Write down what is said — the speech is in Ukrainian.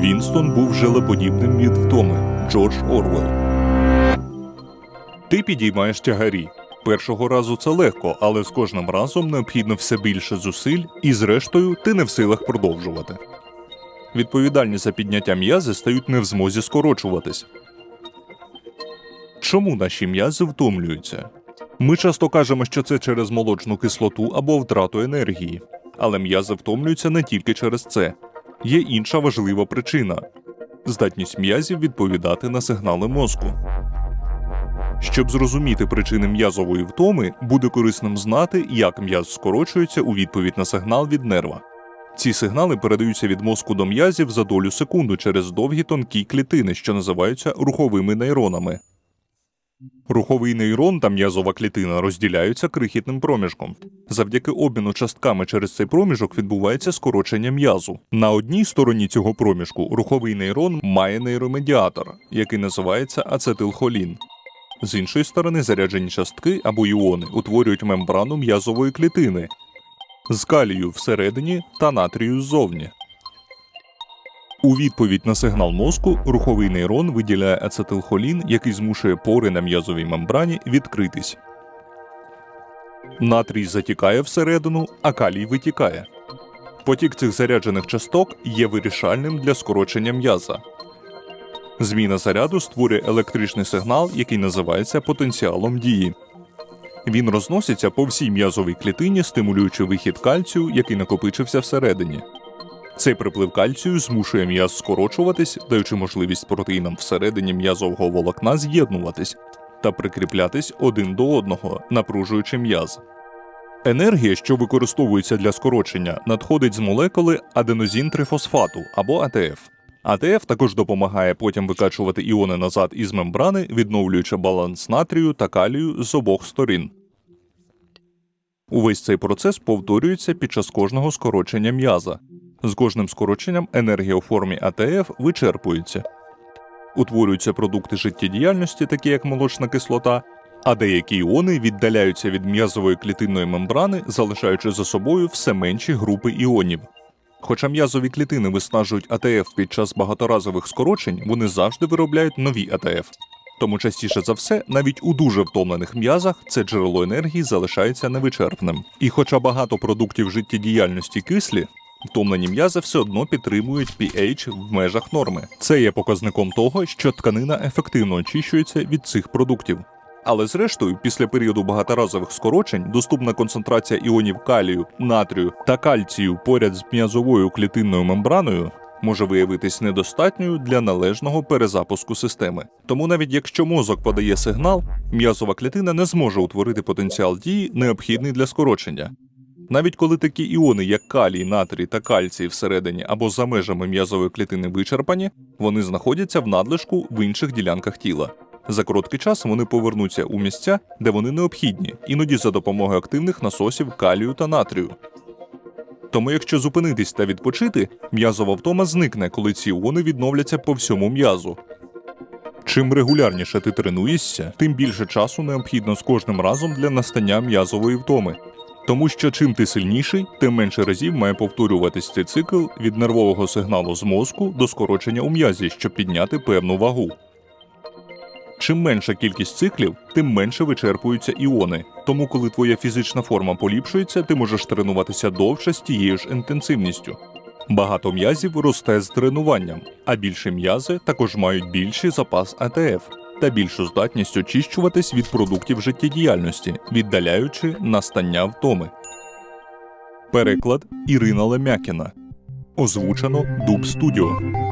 Вінстон був желеподібним від втоми Джордж Орвел. Ти підіймаєш тягарі. Першого разу це легко, але з кожним разом необхідно все більше зусиль, і зрештою ти не в силах продовжувати. Відповідальні за підняття м'язи стають не в змозі скорочуватись. Чому наші м'язи втомлюються? Ми часто кажемо, що це через молочну кислоту або втрату енергії, але м'язи втомлюються не тільки через це. Є інша важлива причина здатність м'язів відповідати на сигнали мозку. Щоб зрозуміти причини м'язової втоми, буде корисним знати, як м'яз скорочується у відповідь на сигнал від нерва. Ці сигнали передаються від мозку до м'язів за долю секунду через довгі тонкі клітини, що називаються руховими нейронами. Руховий нейрон та м'язова клітина розділяються крихітним проміжком. Завдяки обміну частками через цей проміжок відбувається скорочення м'язу. На одній стороні цього проміжку руховий нейрон має нейромедіатор, який називається ацетилхолін. З іншої сторони, заряджені частки або іони утворюють мембрану м'язової клітини з калію всередині та натрію ззовні. У відповідь на сигнал мозку руховий нейрон виділяє ацетилхолін, який змушує пори на м'язовій мембрані відкритись. Натрій затікає всередину, а калій витікає. Потік цих заряджених часток є вирішальним для скорочення м'яза. Зміна заряду створює електричний сигнал, який називається потенціалом дії. Він розноситься по всій м'язовій клітині, стимулюючи вихід кальцію, який накопичився всередині. Цей приплив кальцію змушує м'яз скорочуватись, даючи можливість протеїнам всередині м'язового волокна з'єднуватись та прикріплятись один до одного, напружуючи м'яз. Енергія, що використовується для скорочення, надходить з молекули аденозін-трифосфату або АТФ. АТФ також допомагає потім викачувати іони назад із мембрани, відновлюючи баланс натрію та калію з обох сторін. Увесь цей процес повторюється під час кожного скорочення м'яза. З кожним скороченням енергія у формі АТФ вичерпується. Утворюються продукти життєдіяльності, такі як молочна кислота, а деякі іони віддаляються від м'язової клітинної мембрани, залишаючи за собою все менші групи іонів. Хоча м'язові клітини виснажують АТФ під час багаторазових скорочень, вони завжди виробляють нові АТФ. Тому частіше за все, навіть у дуже втомлених м'язах це джерело енергії залишається невичерпним. І хоча багато продуктів життєдіяльності кислі, втомлені м'язи все одно підтримують pH в межах норми. Це є показником того, що тканина ефективно очищується від цих продуктів. Але зрештою, після періоду багаторазових скорочень, доступна концентрація іонів калію, натрію та кальцію поряд з м'язовою клітинною мембраною може виявитись недостатньою для належного перезапуску системи. Тому навіть якщо мозок подає сигнал, м'язова клітина не зможе утворити потенціал дії, необхідний для скорочення. Навіть коли такі іони, як калій, натрій та кальцій всередині або за межами м'язової клітини вичерпані, вони знаходяться в надлишку в інших ділянках тіла. За короткий час вони повернуться у місця, де вони необхідні, іноді за допомогою активних насосів калію та натрію. Тому, якщо зупинитись та відпочити, м'язова втома зникне, коли ці іони відновляться по всьому м'язу. Чим регулярніше ти тренуєшся, тим більше часу необхідно з кожним разом для настання м'язової втоми. Тому що чим ти сильніший, тим менше разів має повторюватись цей цикл від нервового сигналу з мозку до скорочення у м'язі, щоб підняти певну вагу. Чим менша кількість циклів, тим менше вичерпуються іони. Тому, коли твоя фізична форма поліпшується, ти можеш тренуватися довше з тією ж інтенсивністю. Багато м'язів росте з тренуванням, а більші м'язи також мають більший запас АТФ та більшу здатність очищуватись від продуктів життєдіяльності, віддаляючи настання втоми. Переклад Ірина Лемякіна. Озвучено Дуб Студіо.